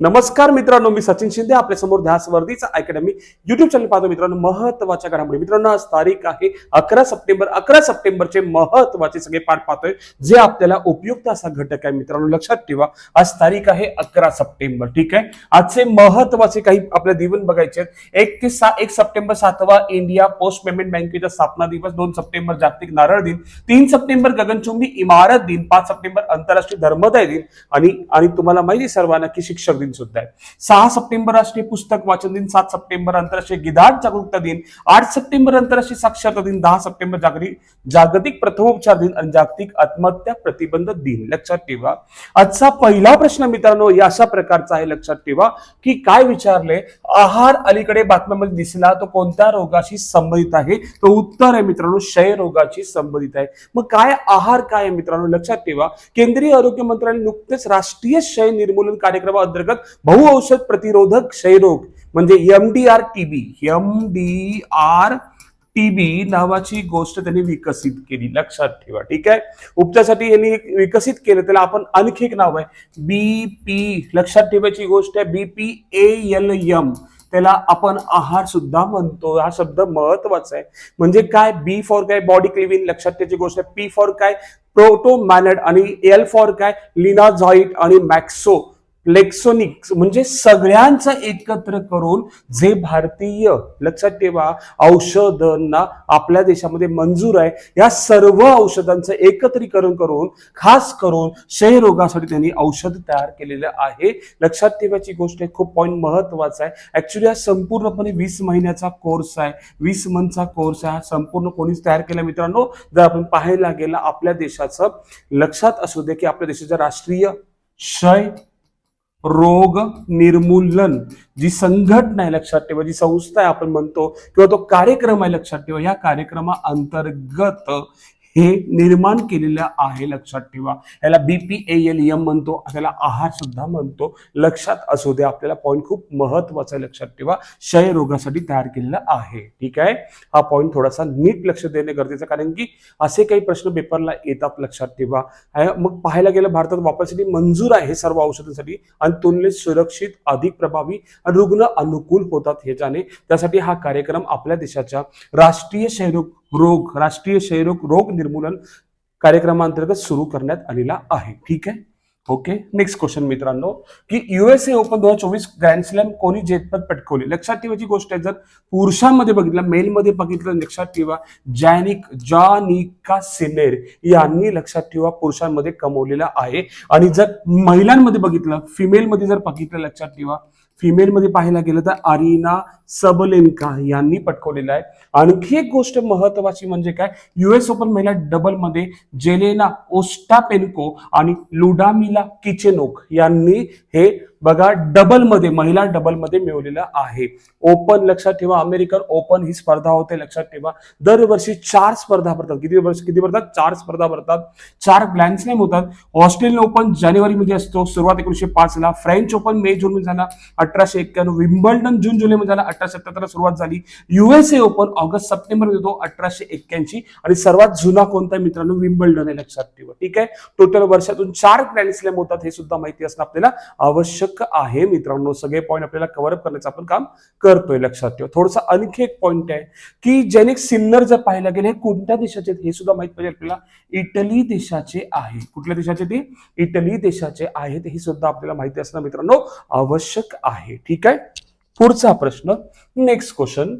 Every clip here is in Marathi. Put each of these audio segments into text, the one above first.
नमस्कार मित्रांनो मी सचिन शिंदे आपल्यासमोर ध्यासवर्धीचा अकॅडमी युट्यूब चॅनल पाहतो मित्रांनो महत्त्वाच्या घडामोडी. मित्रांनो आज तारीख आहे अकरा सप्टेंबर. अकरा सप्टेंबरचे महत्त्वाचे सगळे पाठ पाहतोय जे आपल्याला उपयुक्त असा घटक आहे. मित्रांनो लक्षात ठेवा आज तारीख आहे अकरा सप्टेंबर ठीक आहे? आजचे महत्त्वाचे काही आपल्या दिवन बघायचे आहेत. एक ते सा एक सप्टेंबर सातवा इंडिया पोस्ट पेमेंट बँकेचा स्थापना दिवस दोन सप्टेंबर जागतिक नारळ दिन तीन सप्टेंबर गगनचुंबी इमारत दिन पाच सप्टेंबर आंतरराष्ट्रीय धर्मदाय दिन आणि आणि तुम्हाला माहिती सर्वांना की शिक्षक दिन. सुद्धा आहे सहा सप्टेंबर राष्ट्रीय पुस्तक वाचन दिन सात सप्टेंबर आंतरराष्ट्रीय गिधाड जागरूकता दिन आठ सप्टेंबर आंतरराष्ट्रीय साक्षरता दिन दहा सप्टेंबर जागतिक जागतिक प्रथमोपचार दिन आणि जागतिक आत्महत्या प्रतिबंध दिन. लक्षात ठेवा. आजचा पहिला प्रश्न मित्रांनो या अशा प्रकारचा आहे. लक्षात ठेवा की काय विचारले? आहार अलीकडे बातम्यामध्ये दिसला तो कोणत्या रोगाशी संबंधित आहे? तो उत्तर आहे मित्रांनो क्षय रोगाशी संबंधित आहे. मग काय आहार काय मित्रांनो? लक्षात ठेवा. केंद्रीय आरोग्य मंत्रालय नुकतेच राष्ट्रीय क्षय निर्मूलन कार्यक्रमाअंतर्गत बहुऔषध प्रतिरोधक क्षयरोग म्हणजे M D R TB M D R TB नावाची गोष्ट त्यांनी विकसित केली. लक्षात ठेवा ठीक आहे? उपचारासाठी यांनी विकसित केलं त्याला आपण आणखी एक नाव आहे. बी पी लक्षात ठेवायची गोष्ट आहे B P A L M त्याला आपण आहार सुद्धा म्हणतो. हा शब्द महत्त्वाचा आहे. म्हणजे काय? बी फॉर काय? बॉडी क्लिविन लक्षात ठेवायची गोष्ट आहे. पी फॉर काय? प्रोटोमॅनड आणि एल फॉर काय? लिनाझॉइट आणि मॅक्सो प्लेक्सोनिक्स म्हणजे सगळ्यांचं एकत्र करून जे भारतीय लक्षात ठेवा औषधांना आपल्या देशामध्ये मंजूर आहे या सर्व औषधांचं एकत्रीकरण करून खास करून क्षयरोगासाठी त्यांनी औषध तयार केलेलं आहे. लक्षात ठेवायची गोष्ट आहे खूप पॉईंट महत्त्वाचा आहे. ऍक्च्युली हा संपूर्णपणे वीस महिन्याचा कोर्स आहे. वीस मंथचा कोर्स आहे. हा संपूर्ण कोणीच तयार केला मित्रांनो? जर आपण पाहायला गेला आपल्या देशाचं लक्षात असू दे की आपल्या देशाचं राष्ट्रीय क्षय रोग निर्मूलन जी संघटना आहे लक्षात ठेवा जी संस्था आहे आपण म्हणतो किंवा तो कार्यक्रम आहे लक्षात ठेवा या कार्यक्रमा अंतर्गत हे निर्माण केलेलं आहे लक्षात ठेवा. याला B P A L M म्हणतो त्याला आहार सुद्धा म्हणतो. लक्षात असू दे आपल्याला पॉईंट खूप महत्त्वाचा आहे लक्षात ठेवा. क्षयरोगासाठी तयार केलेला आहे. ठीक आहे? हा पॉईंट थोडासा नीट लक्ष देणे गरजेचं कारण की असे काही प्रश्न पेपरला येतात लक्षात ठेवा. मग पाहायला गेलं भारतात वापरासाठी मंजूर आहे सर्व औषधांसाठी आणि तुलनेत सुरक्षित अधिक प्रभावी रुग्ण अनुकूल होतात ह्याच्याने त्यासाठी हा कार्यक्रम आपल्या देशाच्या राष्ट्रीय क्षयरोग रोग राष्ट्रीय क्षयरोग रोग निर्मूलन कार्यक्रमांतर्गत सुरू करण्यात आलेला आहे. ठीक आहे? ओके नेक्स्ट क्वेश्चन मित्रांनो. की युएसए ओपन दोन हजार चोवीस ग्रँड स्लॅम कोणी जेतपद पटकवले? लक्षात ठेवायची गोष्ट आहे. जर पुरुषांमध्ये बघितलं मेलमध्ये बघितलं लक्षात ठेवा जॅनिक जॉनिका सिनेर यांनी लक्षात ठेवा पुरुषांमध्ये कमवलेला आहे. आणि जर महिलांमध्ये बघितलं फिमेलमध्ये जर बघितलं लक्षात ठेवा फिमेलमध्ये पाहायला गेलं तर अरिना सबलेनका यांनी पटकवलेलं आहे. आणखी एक गोष्ट महत्वाची म्हणजे काय? युएस ओपन महिला डबलमध्ये जेलेना ओस्टापेन्को आणि लुडामिला किचेनोक यांनी हे बघा डबलमध्ये महिला डबलमध्ये मिळवलेला आहे. ओपन लक्षात ठेवा अमेरिकन ओपन ही स्पर्धा होते लक्षात ठेवा. दरवर्षी चार स्पर्धा भरतात. किती वर्ष किती भरतात? चार स्पर्धा भरतात. चार ग्रँड होतात. ऑस्ट्रेलियन ओपन जानेवारीमध्ये असतो. सुरुवात एकोणीशे पाच ला. फ्रेंच ओपन मे जून मध्ये झाला. अठराशे एक्क्याण्णव विम्बल्डन जून जुलै मध्ये झाला. अठराशे सत्याहत्तर सुरुवात झाली. युएसए ओपन ऑगस्ट सप्टेंबरमध्ये होतो अठराशे एक्क्याऐंशी. आणि सर्वात जुना कोणता मित्रांनो? विम्बल्डन आहे लक्षात ठेवा. ठीक आहे? टोटल वर्षातून चार ग्रँड स्लॅम होतात हे सुद्धा माहिती असणं आपल्याला आवश्यक आहे मित्रांनो. सगळे पॉईंट आपल्याला कव्हरअप करण्याचं आपण काम करतोय लक्षात ठेवा. थोडंसं आणखी एक पॉईंट आहे की जेनिक सिन्नर जर पाहायला गेलं हे कोणत्या देशाचे हे सुद्धा माहीत पाहिजे आपल्याला. इटली देशाचे आहे कुठल्या देशाचे ते? इटली देशाचे आहेत. हे सुद्धा आपल्याला माहिती असणं मित्रांनो आवश्यक आहे. ठीक आहे? पुढचा प्रश्न next question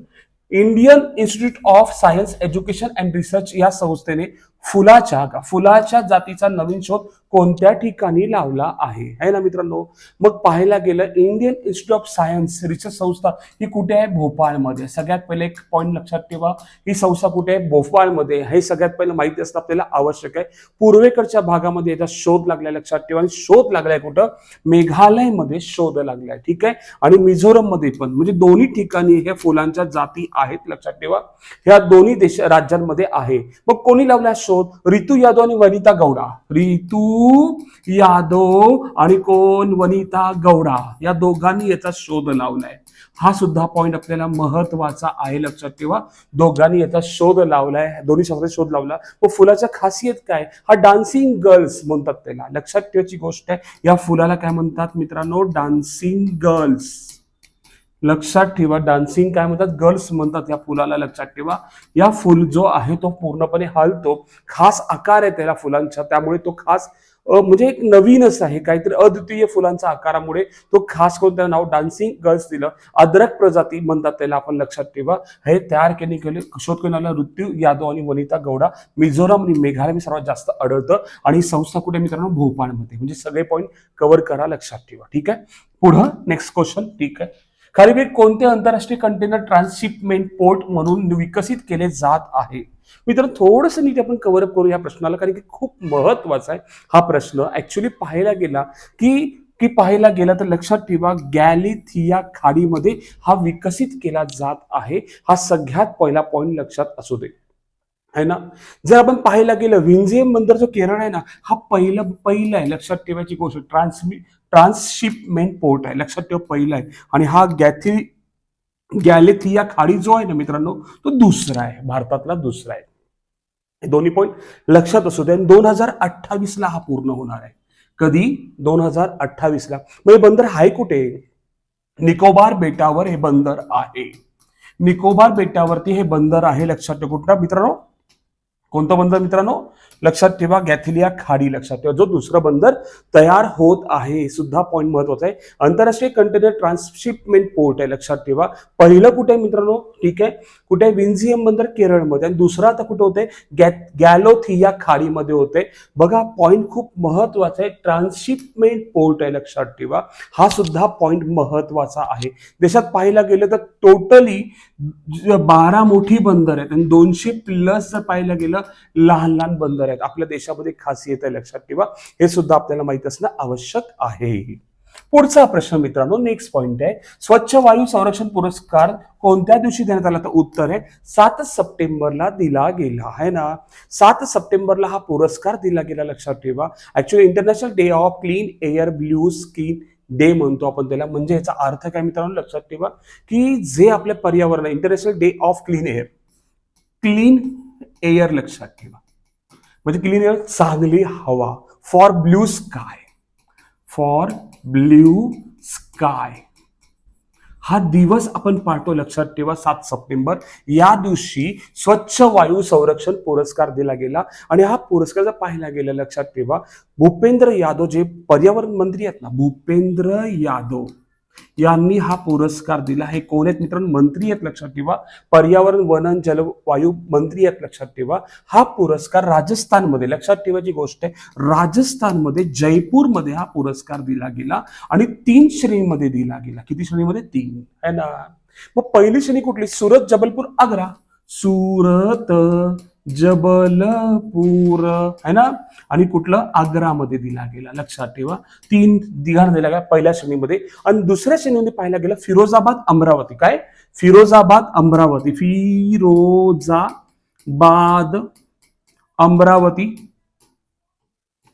Indian Institute of Science Education and Research या संस्थेने फुलाच्या फुलाच्या जातीचा नवीन शोध कोणत्या ठिकाणी लावला आहे? है ना मित्रांनो? मग पाहायला गेलं Indian Institute of Science Research संस्था ही कुठे आहे? भोपाळमध्ये. सगळ्यात पहिले एक पॉईंट लक्षात ठेवा. ही संस्था कुठे आहे? भोपाळमध्ये. हे सगळ्यात पहिलं माहिती असणं आपल्याला आवश्यक आहे. पूर्वेकडच्या भागामध्ये याचा शोध लागलाय लक्षात ठेवा. आणि शोध लागलाय कुठं? मेघालयमध्ये शोध लागलाय. ठीक आहे? आणि मिझोरममध्ये पण. म्हणजे दोन्ही ठिकाणी हे फुलांच्या जाती आहेत लक्षात ठेवा. ह्या दोन्ही देश राज्यांमध्ये आहे. मग कोणी लावला शोध शोध. रितू यादव आणि वनिता गौडा. रितू यादव आणि कोण? वनिता गौडा. या दोघांनी याचा शोध लावलाय. हा सुद्धा पॉइंट आपल्याला महत्त्वाचा आहे लक्षात ठेवा. दोघांनी याचा शोध लावलाय. दोन्ही शास्त्रात शोध लावला. व फुलाच्या खासियत काय? हा डान्सिंग गर्ल्स म्हणतात त्याला. लक्षात ठेवायची गोष्ट आहे. या फुलाला काय म्हणतात मित्रांनो? डान्सिंग गर्ल्स लक्षात ठेवा. डान्सिंग काय म्हणतात? गर्ल्स म्हणतात या फुलाला लक्षात ठेवा. या फुल जो आहे तो पूर्णपणे हलतो. खास आकार आहे त्याला फुलांचा. त्यामुळे तो खास म्हणजे एक नवीनच आहे. काहीतरी अद्वितीय फुलांचा आकारामुळे तो खास करून त्याला नाव डान्सिंग गर्ल्स दिलं. अद्रक प्रजाती म्हणतात त्याला आपण लक्षात ठेवा. हे तयार केले गेले शोध करण्याला ऋतू यादव आणि वनिता गौडा. मिझोराम आणि मेघालय मी सर्वात जास्त आढळतं. आणि ही संस्था कुठे मित्रांनो? भोपाळमध्ये. म्हणजे सगळे पॉईंट कव्हर करा लक्षात ठेवा. ठीक आहे? पुढं नेक्स्ट क्वेश्चन ठीक आहे? खालीपैकी कोणते आंतरराष्ट्रीय कंटेनर ट्रान्सशिपमेंट पोर्ट म्हणून विकसित केले जात आहे? मित्रांनो थोडंसं नीट आपण कव्हर अप करू या प्रश्नाला कारण की खूप महत्त्वाचा आहे हा प्रश्न. ऍक्च्युली पाहायला गेला की की पाहायला गेला तर लक्षात ठेवा गॅलिथिया खाडीमध्ये हा विकसित केला जात आहे. हा सगळ्यात पहिला पॉईंट लक्षात असू दे. आहे ना? जर आपण पाहायला गेलं विंझियम बंदर जो केरळ आहे ना हा पहिला पहिला आहे. लक्षात ठेवायची गोष्ट ट्रान्समि ट्रान्सशिपमेंट पोर्ट आहे. लक्षात ठेवा पहिला आहे. आणि हा गॅथी गॅलेथिया खाडी जो आहे ना मित्रांनो तो दुसरा आहे. भारतातला दुसरा आहे. हे दोन्ही पॉईंट लक्षात असू दे. दोन हजार अठ्ठावीस ला हा पूर्ण होणार आहे. कधी? दोन हजार अठ्ठावीस ला मग बंदर आहे कुठे? निकोबार बेटावर हे बंदर आहे. निकोबार बेटावरती हे बंदर आहे. लक्षात ठेवा कुठला मित्रांनो कोणतं बंदर मित्रांनो? लक्षात ठेवा गॅथिलिया खाडी लक्षात ठेवा. जो दुसरं बंदर तयार होत आहे सुद्धा पॉईंट महत्त्वाचा आहे. आंतरराष्ट्रीय कंटेनर ट्रान्सशिपमेंट पोर्ट आहे लक्षात ठेवा. पहिलं कुठे आहे मित्रांनो? ठीक आहे. कुठे आहे? विन्झियम बंदर केरळमध्ये. आणि दुसरा आता कुठे होते गॅ गॅलोथिया खाडीमध्ये होते बघा पॉईंट खूप महत्त्वाचा आहे. ट्रान्सशिपमेंट पोर्ट आहे लक्षात ठेवा. हा सुद्धा पॉईंट महत्त्वाचा आहे. देशात पाहायला गेलं तर टोटली बारा मोठी बंदर आहेत. आणि दोनशे प्लस जर पाहायला गेलं लहान लहान बंदर आहेत. आपल्या देशामध्ये खासियत आहे लक्षात ठेवा. हे सुद्धा आपल्याला माहीत असणं आवश्यक आहे. पुढचा प्रश्न मित्रांनो नेक्स्ट पॉइंट आहे. स्वच्छ वायू संरक्षण पुरस्कार कोणत्या दिवशी देण्यात आला? तर उत्तर आहे सात सप्टेंबरला दिला गेला आहे ना? सात सप्टेंबरला हा पुरस्कार दिला गेला लक्षात ठेवा. Actually International Day of Clean Air blue skin day म्हणतो आपण त्याला. म्हणजे याचा अर्थ काय मित्रांनो? लक्षात ठेवा की जे आपल्या पर्यावरण International Day of Clean Air clean air लक्षात ठेवा. म्हणजे क्लीन एअर चांगली हवा. For blue sky for blue sky हा दिवस आपण पाहतो लक्षात ठेवा सात सप्टेंबर. या दिवशी स्वच्छ वायू संरक्षण पुरस्कार दिला गेला आणि हा पुरस्कार जर पाहिला गेला लक्षात ठेवा भूपेंद्र यादव जे पर्यावरण मंत्री आहेत ना भूपेंद्र यादव यांनी हा पुरस्कार दिला. हे कोण आहेत मित्रांनो? मंत्री आहेत लक्षात ठेवा. पर्यावरण वन जलवायू मंत्री आहेत लक्षात ठेवा. हा पुरस्कार राजस्थानमध्ये लक्षात ठेवायची गोष्ट आहे राजस्थानमध्ये जयपूरमध्ये हा पुरस्कार दिला गेला आणि तीन श्रेणीमध्ये दिला गेला. किती श्रेणीमध्ये? तीन. है ना? मग पहिली श्रेणी कुठली? सुरत जबलपूर आग्रा. सुरत जबलपूर. है ना? आणि कुठलं? आग्रामध्ये दिला गेला. लक्षात ठेवा. तीन दिघाण दिला गेला पहिल्या श्रेणीमध्ये. आणि दुसऱ्या श्रेणीमध्ये पाहायला गेलं फिरोजाबाद अमरावती. काय? फिरोजाबाद अमरावती. फिरोजाबाद अमरावती.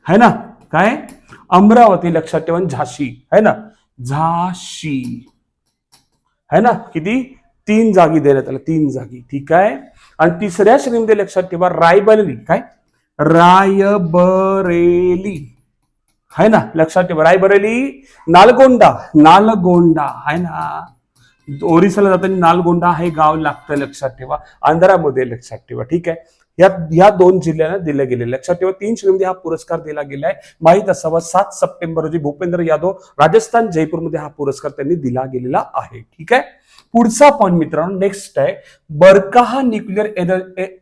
है ना? काय? अमरावती लक्षात ठेवा. झाशी. है ना? झाशी. है ना? किती? तीन जागी देण्यात आल्या तीन जागी. ठीक आहे? आणि तिसऱ्या श्रेणीमध्ये लक्षात ठेवा रायबरेली. काय? रायबरेली. आहे ना? लक्षात ठेवा रायबरेली नालगोंडा. नालगोंडा आहे ना? ओरिसाला जाताना नालगोंडा हे गाव लागतं लक्षात ठेवा. आंध्रामध्ये लक्षात ठेवा ठीक आहे? या या दोन जिल्ह्यांना दिले गेले लक्षात ठेवा तीन श्रेणीमध्ये हा पुरस्कार दिला गेलाय. माहीत असावा सात सप्टेंबर रोजी भूपेंद्र यादव राजस्थान जयपूरमध्ये हा पुरस्कार त्यांनी दिला गेलेला आहे. ठीक आहे? पुढचा पॉईंट मित्रांनो नेक्स्ट आहे. बरकाहा न्यूक्लिअर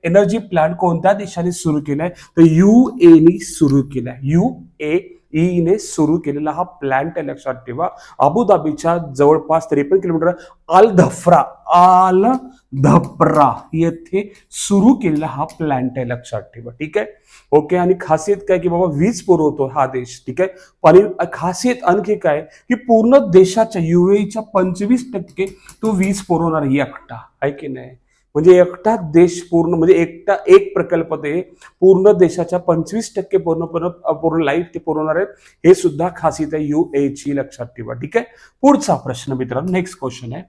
एनर्जी प्लांट कोणत्या देशाने सुरू केलाय? तर यू एनी सुरू केलाय. यू ए ईने सुरू केलेला हा प्लॅन्ट आहे लक्षात ठेवा. अबुधाबीच्या जवळपास त्रेपन्न किलोमीटर आल धफ्रा आल धप्रा येथे सुरू केलेला हा प्लॅन्ट आहे लक्षात ठेवा. ठीक आहे? ओके आणि खासियत काय की बाबा वीज पुरवतो हा देश ठीक आहे? आणि खासियत आणखी काय की पूर्ण देशाच्या युएच्या पंचवीस टक्के तो वीज पुरवणार एकटा आहे की नाही? म्हणजे एकटा देश पूर्ण म्हणजे एकटा एक प्रकल्प ते पूर्ण देशाच्या पंचवीस टक्के पूर्णपणे पूर्ण लाईफ ते पुरवणार आहेत हे सुद्धा खासियत आहे यू ए ची लक्षात ठेवा. ठीक आहे? पुढचा प्रश्न मित्रांनो नेक्स्ट क्वेश्चन आहे.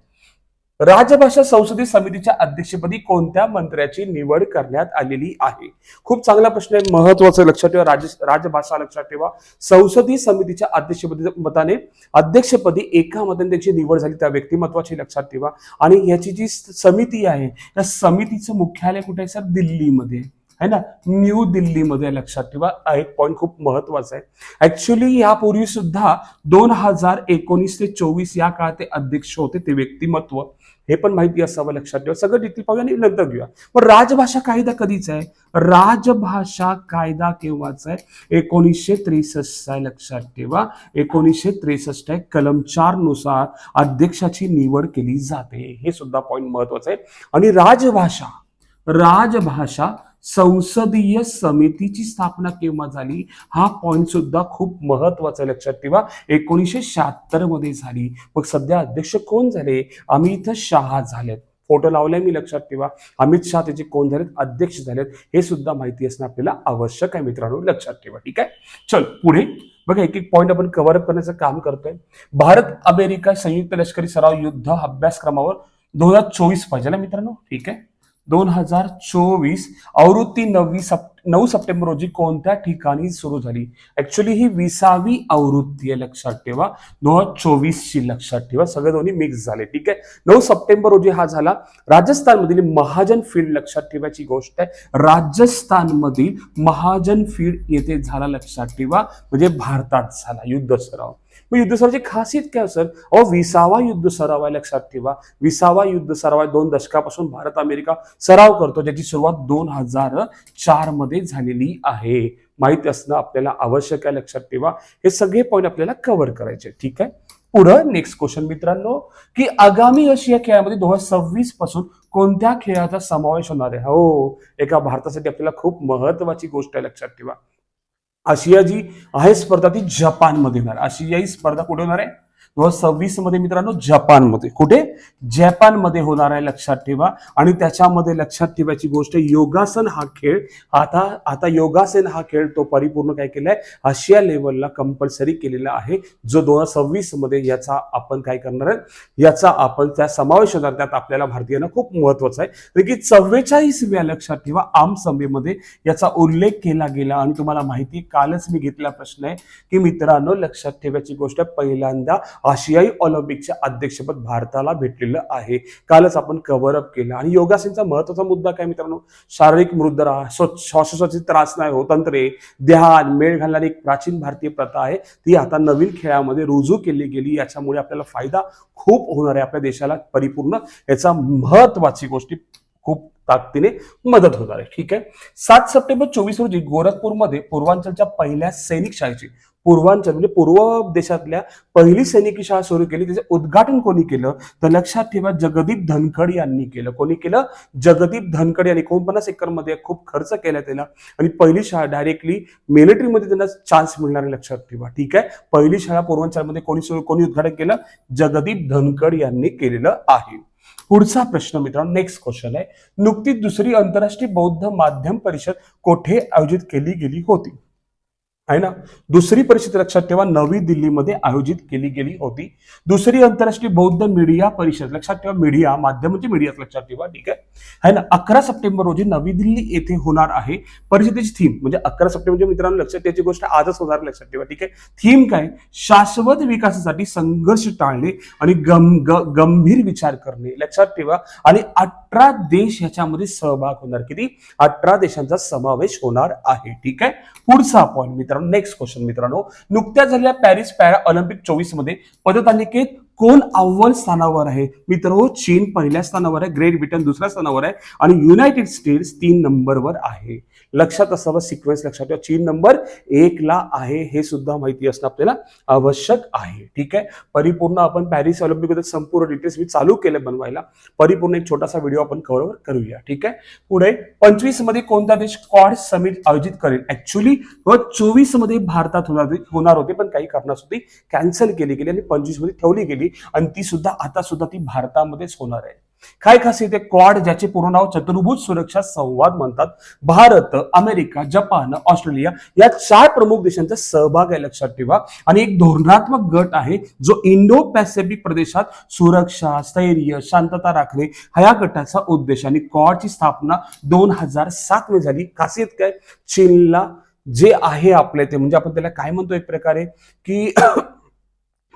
राजभाषा संसदीय समितीच्या अध्यक्षपदी कोणत्या मंत्र्याची निवड करण्यात आलेली आहे? खूप चांगला प्रश्न आहे महत्वाचं लक्षात ठेवा राज राजभाषा लक्षात ठेवा. संसदीय समितीच्या अध्यक्षपदी मताने अध्यक्षपदी एका मताने त्याची निवड झाली त्या व्यक्तिमत्वाची लक्षात ठेवा. आणि याची जी समिती आहे त्या समितीचं मुख्यालय कुठे आहे सर? दिल्लीमध्ये. है ना? न्यू दिल्लीमध्ये लक्षात ठेवा. हा एक पॉईंट खूप महत्त्वाचा आहे. ऍक्च्युली यापूर्वी सुद्धा दोन हजार एकोणीस ते चोवीस या काळात ते अध्यक्ष होते ते व्यक्तिमत्व. हे पण माहिती असावं लक्षात ठेवा. सगळं डिटेल पाहूया आणि नंतर घेऊया. पण राजभाषा कायदा कधीच आहे? राजभाषा कायदा केव्हाचा आहे? एकोणीसशे त्रेसष्ट आहे लक्षात ठेवा. एकोणीसशे त्रेसष्ट आहे कलम चारनुसार अध्यक्षाची निवड केली जाते. हे सुद्धा पॉईंट महत्वाचं आहे. आणि राजभाषा राजभाषा संसदीय समितीची स्थापना केव्हा झाली? हा पॉईंट सुद्धा खूप महत्त्वाचा लक्षात ठेवा. एकोणीसशे शहात्तरमध्ये झाली. मग सध्या अध्यक्ष कोण झाले? अमित शहा झालेत. फोटो लावलाय मी लक्षात ठेवा. अमित शहा त्याचे कोण झालेत? अध्यक्ष झालेत. हे सुद्धा माहिती असणं आपल्याला आवश्यक आहे मित्रांनो लक्षात ठेवा. ठीक आहे? चल पुढे. बघा एक एक पॉईंट आपण कव्हर अप करण्याचं काम करतोय. भारत अमेरिका संयुक्त लष्करी सराव युद्ध अभ्यासक्रमावर दोन हजार चोवीस पाहिजे ना मित्रांनो? ठीक आहे? दोन हजार चोवीस आवृत्ती नववी सप नऊ सप्टेंबर रोजी कोणत्या ठिकाणी सुरू झाली? ऍक्च्युली ही विसावी आवृत्ती आहे लक्षात ठेवा. दोन हजार चोवीस ची लक्षात ठेवा. सगळे दोन्ही मिक्स झाले ठीक आहे? नऊ सप्टेंबर रोजी हा झाला. राजस्थानमधील महाजन फील्ड लक्षात ठेवायची गोष्ट आहे. राजस्थानमधील महाजन फील्ड येथे झाला लक्षात ठेवा. म्हणजे भारतात झाला युद्ध सराव. मग युद्ध सरावाची खासियत काय सर? अहो विसावा युद्ध सराव आहे लक्षात ठेवा. विसावा युद्ध सराव आहे दोन दशकापासून भारत अमेरिका सराव करतो ज्याची सुरुवात दोन हजार चारमध्ये झालेली आहे. माहीत असणं आपल्याला आवश्यक आहे लक्षात ठेवा. हे सगळे पॉईंट आपल्याला कव्हर करायचे ठीक आहे? पुढं नेक्स्ट क्वेश्चन मित्रांनो की आगामी आशिया खेळामध्ये दोन हजार सव्वीसपासून कोणत्या खेळाचा समावेश होणार आहे? हो एका भारतासाठी आपल्याला खूप महत्वाची गोष्ट आहे लक्षात ठेवा. आशिया जी आहे स्पर्धा ती जपानमध्ये होणार. आशियाई स्पर्धा कुठे होणार आहे? दोन हजार सव्वीसमध्ये मित्रांनो जपानमध्ये. कुठे? जपानमध्ये होणार आहे लक्षात ठेवा. आणि त्याच्यामध्ये लक्षात ठेवायची गोष्ट योगासन हा खेळ आता आता योगासन हा खेळ तो परिपूर्ण काय केलाय? आशिया लेवलला कंपल्सरी केलेला आहे. जो दोन हजार सव्वीसमध्ये याचा आपण काय करणार आहे? याचा आपण त्या समावेश होणार. त्यात आपल्याला भारतीयांना खूप महत्त्वाचा आहे. की चव्वेचाळीसव्या लक्षात ठेवा आम सभेमध्ये याचा उल्लेख केला गेला. आणि तुम्हाला माहिती कालच मी घेतला प्रश्न आहे. की मित्रांनो लक्षात ठेवायची गोष्ट पहिल्यांदा आशियाई ऑलिम्पिकचे अध्यक्षपद भारताला भेटलेलं आहे. कालच आपण कव्हर अप केलं. आणि योगासनचा महत्त्वाचा मुद्दा काय मित्रांनो? शारीरिक मृदरा श्वासोश्वासाचे त्रास नाही हो तंत्रे ध्यान मेळ घालणारी एक प्राचीन भारतीय प्रथा आहे. ती आता नवीन खेळामध्ये रुजू केली गेली. याच्यामुळे आपल्याला फायदा खूप होणार आहे. आपल्या देशाला परिपूर्ण याचा महत्वाची गोष्टी खूप ताकदीने मदत होणार आहे. ठीक आहे? सात सप्टेंबर चोवीस रोजी गोरखपूरमध्ये पूर्वांचलच्या पहिल्या सैनिक शाळेची पूर्वांचल म्हणजे पूर्व देशातल्या पहिली सैनिकी शाळा सुरू केली त्याचे उद्घाटन कोणी केलं? तर लक्षात ठेवा जगदीप धनखड यांनी केलं. कोणी केलं? जगदीप धनखड यांनी. एकोणपन्नास एकरमध्ये खूप खर्च केला त्याला. आणि पहिली शाळा डायरेक्टली मिलिटरीमध्ये त्यांना चान्स मिळणार आहे लक्षात ठेवा. ठीक आहे? पहिली शाळा पूर्वांचलमध्ये कोणी सुरू कोणी उद्घाटन केलं? जगदीप धनखड यांनी केलेलं आहे. पुढचा प्रश्न मित्रांनो नेक्स्ट क्वेश्चन आहे. नुकतीच दुसरी आंतरराष्ट्रीय बौद्ध माध्यम परिषद कोठे आयोजित केली गेली होती? आहे ना? दुसरी परिषद लक्षात ठेवा नवी दिल्लीमध्ये आयोजित केली गेली होती. दुसरी आंतरराष्ट्रीय बौद्ध मीडिया परिषद लक्षात ठेवा मीडिया माध्यम म्हणजे मीडिया लक्षात ठेवा ठीक आहे? ना? अकरा सप्टेंबर रोजी नवी दिल्ली येथे होणार आहे. परिषदेची थीम म्हणजे अकरा सप्टेंबर म्हणजे मित्रांनो लक्षात त्याची गोष्ट आजच होणार लक्षात ठेवा ठीक आहे? थीम काय? शाश्वत विकासासाठी संघर्ष टाळणे आणि गम गंभीर विचार करणे लक्षात ठेवा. आणि अठरा देश याच्यामध्ये सहभाग होणार. किती? अठरा देशांचा समावेश होणार आहे ठीक आहे? पुढचा पॉईंट मित्रांनो नेक्स्ट क्वेश्चन मित्रांनो. नुकत्याच झालेल्या पॅरिस पॅरा ऑलिम्पिक चोवीसमध्ये पदतालिकेत कोण अव्वल स्थानावर आहे? मित्रांनो चीन पहिल्या स्थानावर आहे ग्रेट ब्रिटन दुसऱ्या स्थानावर आहे आणि युनायटेड स्टेट्स तीन नंबरवर आहे. लक्षात असावं सिक्वेन्स लक्षात ठेवा. चीन नंबर एकला आहे हे सुद्धा माहिती असणं आपल्याला आवश्यक आहे. ठीक आहे? परिपूर्ण आपण पॅरिस ऑलिम्पिक संपूर्ण डिटेल्स मी चालू केले बनवायला. परिपूर्ण एक छोटासा व्हिडिओ आपण कव्हर करूया. ठीक आहे? पुढे पंचवीसमध्ये कोणता देश क्वाड समिट आयोजित करेल? ऍक्च्युली चोवीसमध्ये भारतात होणार होणार होते पण काही कारणासाठी कॅन्सल केली गेली आणि पंचवीसमध्ये ठेवली गेली. आणि ती सुद्धा आता सुद्धा ती भारतामध्येच होणार आहे. काय खासियत आहे? क्वाड ज्याचे पूर्ण नाव चतुर्भुज सुरक्षा संवाद म्हणतात. भारत अमेरिका जपान ऑस्ट्रेलिया या चार प्रमुख देशांचा सहभाग आहे लक्षात ठेवा. आणि एक धोरणात्मक गट आहे जो इंडो पॅसिफिक प्रदेशात सुरक्षा स्थैर्य शांतता राखणे हा या गटाचा उद्देश आणि क्वाडची स्थापना दोन हजार सात मध्ये झाली. खासियत काय? चीनला जे आहे आपले ते. म्हणजे आपण त्याला काय म्हणतो एक प्रकारे? की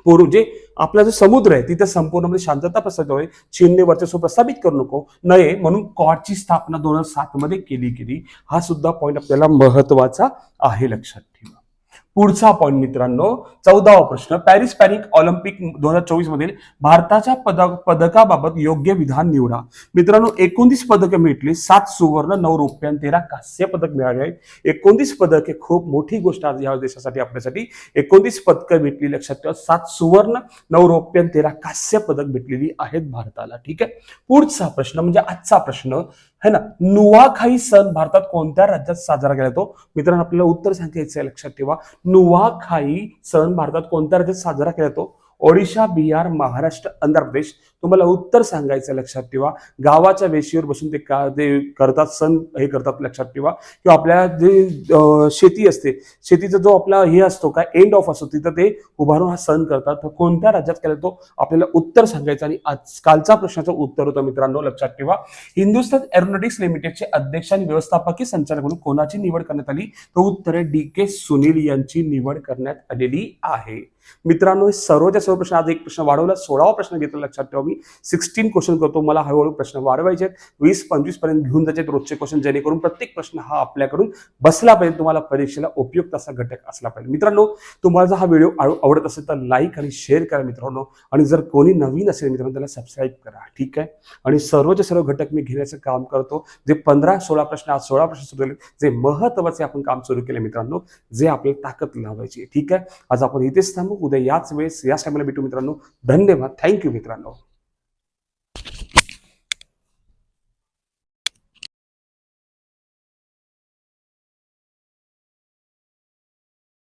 कोरू जे आपला जो समुद्र आहे तिथे संपूर्णमध्ये शांतता प्रस्थापित होईल चीनने वर्चस्व प्रस्थापित करू नको नये म्हणून कॉडची स्थापना दोन हजार सातमध्ये केली गेली. हा सुद्धा पॉईंट आपल्याला महत्त्वाचा आहे लक्षात ठेवा. पुढचा पॉईंट मित्रांनो चौदावा प्रश्न. पॅरिस पॅरिक ऑलिम्पिक दोन हजार चोवीस मधील भारताच्या पदक पदकाबाबत योग्य विधान निवडा. मित्रांनो एकोणतीस पदके भेटली सात सुवर्ण नऊ रौप्य तेरा कांस्य पदक मिळाले आहेत. एकोणतीस पदके खूप मोठी गोष्ट आज या देशासाठी आपल्यासाठी. एकोणतीस पदकं भेटली लक्षात ठेवा सात सुवर्ण नऊ रौप्य तेरा कांस्य पदक भेटलेली आहेत भारताला. ठीक आहे? पुढचा प्रश्न म्हणजे आजचा प्रश्न है ना? नुवाखाई सण भारतात कोणत्या राज्यात साजरा केला जातो? मित्रांनो आपल्याला उत्तर सांगायचं आहे लक्षात ठेवा. नुवाखाई सण भारतात कोणत्या राज्यात साजरा केला जातो? ओडिशा बिहार महाराष्ट्र आंध्र प्रदेश. तुम्हाला उत्तर सांगायचं लक्षात ठेवा. गावाच्या वेशीवर बसून ते का ते करतात सण हे करतात लक्षात ठेवा. किंवा आपल्या जे शेती असते शेतीचा जो आपला हे असतो का एंड ऑफ असतो तिथं ते उभारून हा सण करतात. तर कोणत्या राज्यात केला तो? आपल्याला उत्तर सांगायचं आणि आज कालचा प्रश्नाचं उत्तर होतं मित्रांनो लक्षात ठेवा. हिंदुस्थान एरोनॉटिक्स लिमिटेडचे अध्यक्ष आणि व्यवस्थापकीय संचालक म्हणून कोणाची निवड करण्यात आली? तर उत्तर आहे डी के सुनील यांची निवड करण्यात आलेली आहे. मित्रांनो हे सर्वच्या सर्व प्रश्न आज एक प्रश्न वाढवला. सोळावा प्रश्न घेतला लक्षात ठेवा मी. सिक्स्टीन क्वेश्चन करतो. मला हळूहळू प्रश्न वाढवायचे आहेत. वीस पंचवीसपर्यंत घेऊन जायचे रोजचे क्वेश्चन जेणेकरून प्रत्येक प्रश्न हा आपल्याकडून बसला पाहिजे. तुम्हाला परीक्षेला उपयुक्त असा घटक असला पाहिजे. मित्रांनो तुम्हाला जर हा व्हिडिओ आवडत असेल तर लाईक आणि शेअर करा मित्रांनो. आणि जर कोणी नवीन असेल मित्रांनो त्याला सबस्क्राईब करा. ठीक आहे? आणि सर्वचे सर्व घटक मी घेण्याचं काम करतो. जे पंधरा सोळा प्रश्न आज सोळा प्रश्न सुरू झाले. जे महत्त्वाचे आपण काम सुरू केले मित्रांनो जे आपल्याला ताकद लावायची ठीक आहे? आज आपण इथेच थांबू. उद्या याच वेळेस याच टायमाला भेटू मित्रांनो. धन्यवाद. थँक्यू मित्रांनो.